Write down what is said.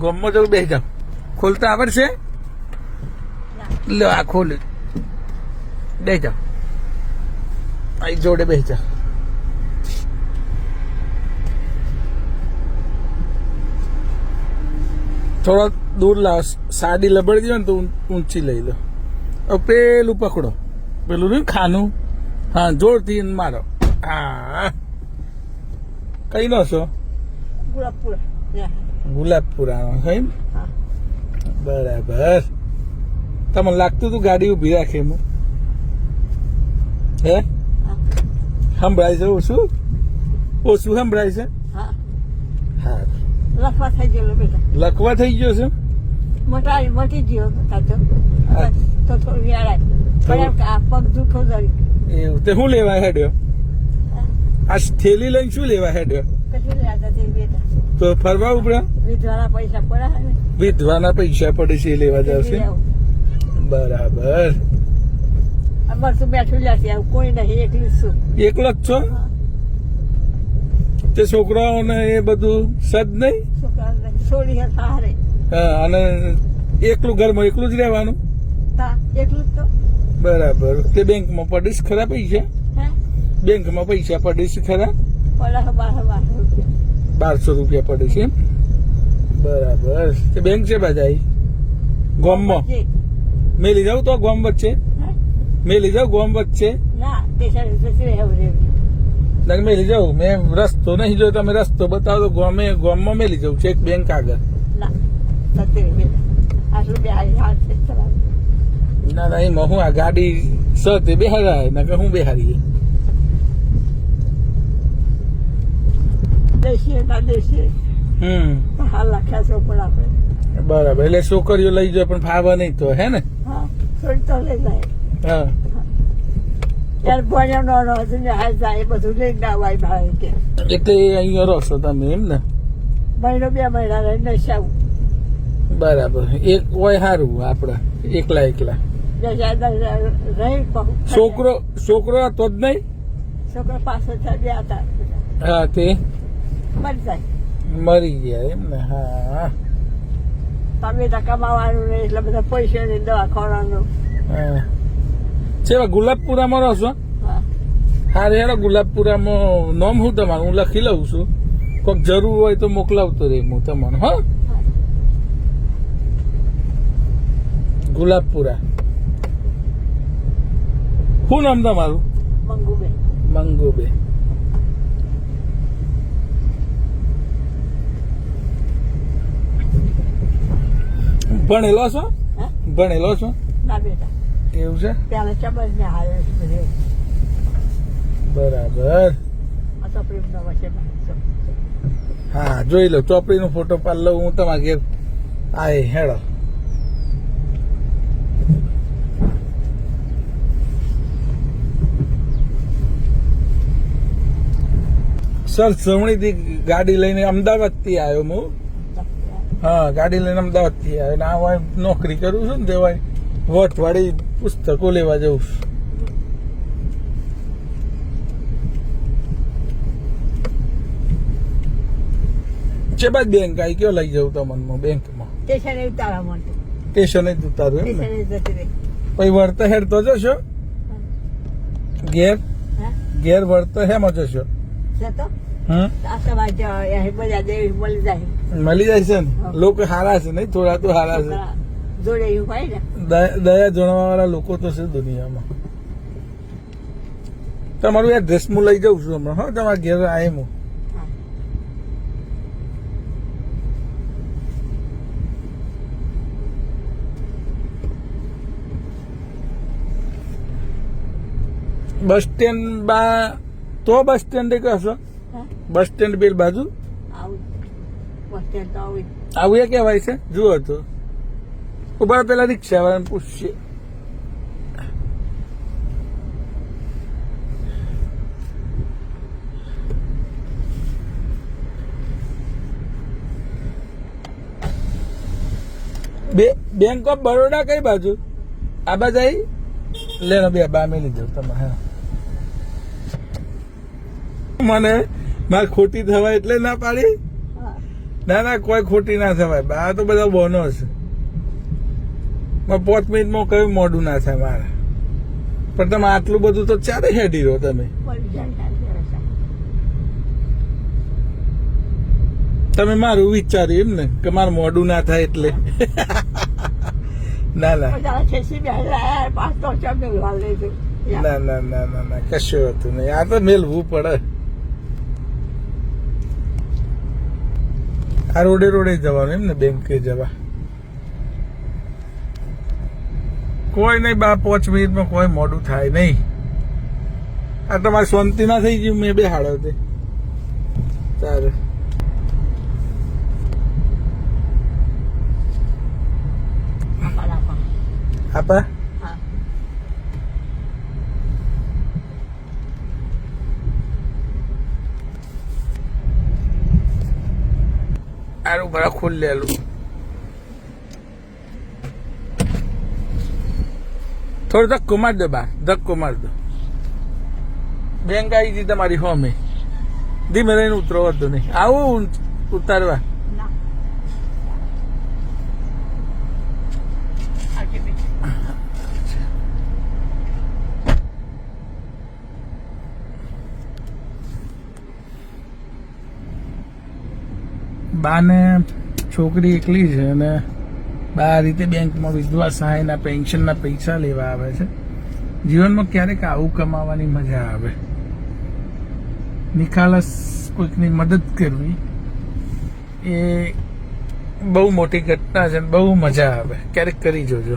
ગમમાં જવું બે જાવ ખોલતા આવડશે લો, આ ખોલ. બે જાવ અહીં જોડે બે જાવ થોડોક દૂર લાવ. સાડી લબડી દો ને તો ઊંચી લઈ લો. પેલું પકડો. પેલું નહીં ખાનું? હા, જોરથી મારો. હા. કઈ નો છો? ગુલાબપુરાનો છે એમ હા. બરાબર. તમને લાગતું હતું ગાડી ઊભી રાખે એમ? હે? સંભળાય છે ઓછું? ઓછું સંભળાય છે? હા. હા. લખવા થઈ ગયો બેટા. લખવા થઈ ગયો છે? મોટા મોટી ગયો. તો. થોડું વેળાય. પણ પગ દુખો જરી. એવું. તે શું લેવા હેડ્યો? આ થેલી લઈને શું લેવા હેડ્યો? તે ફરવા ઉપરા? વિધવાના પૈસા પડ્યા વિધવાના પૈસા પડે છે એ લેવા જશે બરાબર. બસ બેઠું લેશે આવું કોઈ નહીં એકલી છું એકલો જ છો? તે છોકરાઓને એ બધું સદ નહીં? છોડી સહારે. હા અને એકલું ઘરમાં એકલું જ રહેવાનું? તો બરાબર. તે બેંકમાં પડીશ ખરા પૈસા? બેંકમાં પૈસા પડીશ ખરા? બારસો રૂપિયા પડે છે. બરાબર. તે બેંક છે બાજાઈ ગોમમાં? મેં મેલી જાવ તો ગોમ વચ્ચે? મેં મેલી જાવ ગોમ વચ્ચે? ના મેલી જાવ મેં રસ્તો નહીં જોયો તમે રસ્તો બતાવો તો ગોમે ગોમમાં મેલી જાઉં છે એક બેંક આગળ. ના ના એમાં હું આ ગાડી સ તે બેહારાય ના કે હું બેહારીએ ના હમ. હાલ લખ્યા છો પણ આપણે. બરાબર એટલે છોકરીઓ લઈ જાય પણ ફાવા નહીં તો હે ને? હા થોડી તો લઈ જાય. હા. એટલે અહીંયા રહો છો તમે એમ ને? મહિનો બે મહિના રહીને નશાવું બરાબર. એક હોય સારું આપડા એકલા એકલા. રહી છોકરો છોકરો હતો જ નહીં? છોકરો પાસે હતા. હા તે? મરી જાય. મરી ગયા એમ ને હા. તમે તો કમાવાનું ને એટલે બધા પૈસા ને દવા ખોરાનું ચેવા ગુલાબપુરામાં રહો છો? હા. હેડો ગુલાબપુરામાં નામ હું તમારું? હું લખી લઉં છું. કોઈક જરૂર હોય તો મોકલાવતો રે હું તમને હા. ગુલાબપુરા. શું નામ તમારું? મંગુબે મંગુબે ભણેલો છો? હા? ભણેલો છો? ના બેટા. એવું છે? ત્યારે ચમચ ને હારે બરાબર. નો હા જોઈ લો ચોપડીનો ફોટો પાડ લઉં હું તમારા ઘેર. આય હેડો. સર સવણીથી ગાડી લઈને અમદાવાદથી આવ્યો હું. હા ગાડી લઈને અમદાવાદથી આવે. ને આ હોય નોકરી કરું છું ને તે હોય વટવાળી પુસ્તકો લેવા જઉં છું. છે બાદ બેંક આવી કયો લઈ જાઉં તમને બેંકમાં. સ્ટેશને ઉતારવા માંડે સ્ટેશને જ ઉતારું એમ ને? જતી પછી વર્ત હેડ તો જશો? ઘેર? ઘેર વળતા હેમાં જશો? છે મળી જાય. છે ને? લોકો હારા છે નહીં? થોડા તો હારા છે. દયા જણાવવા વાળા લોકો તો છે દુનિયામાં. તમારું એડ્રેસ હું લઈ જાઉં છું હમણાં હા? તમારા ઘેર આય હું. બસ સ્ટેન્ડ બા તો બસ સ્ટેન્ડે કહેશો બસ સ્ટેન્ડ બેલ બાજુ? આવું એ કહેવાય છે? જુઓ તો. ઊભા પેલા રિક્ષા વાળાને પૂછશે બેંક ઓફ બરોડા કઈ બાજુ? આ બાજુ આવી લેનો બે બા મેલી જાવ તમે હા. મને મારે ખોટી થવાય એટલે ના પાડી? ના ના કોઈ ખોટી ના થવાય. આ તો બધા બોનો છે. પાંચ મિનિટમાં કયું મોડું ના થાય મારે? પણ તમે આટલું બધું તો ચારે હેડી રહો તમે. તમે મારું વિચાર્યું એમ ને કે મારું મોડું ના થાય એટલે. ના ના. ના ના ના ના ના કશું હતું નહીં. આ તો મેલવું પડે. આ રોડે રોડે જવાનું એમ ને બેંકે જવા. કોઈ નહીં બા પાંચ મિનિટમાં કોઈ મોડું થાય નહીં. આ તમારી શાંતિ ના થઈ ગયું મેં બે હાડો સારું. આપા હા. આરું ભરા ખુલ્લેલું થોડો ધક્કો માર દો બા ધક્કો માર દો બેંક આવી ગઈ તમારી હોમે ધીમે રહીને ઉતરો વધુ નહીં આવું ઉતારવા બાને છોકરી એકલી છે અને બા આ રીતે બેંકમાં વિધવા સહાયના, પેન્શનના પૈસા લેવા આવે છે. જીવનમાં ક્યારેક આવું કમાવાની મજા આવે. નિખાલસ કોઈકની મદદ કરવી એ બહુ મોટી ઘટના છે બહુ મજા આવે. ક્યારેક કરી જોજો.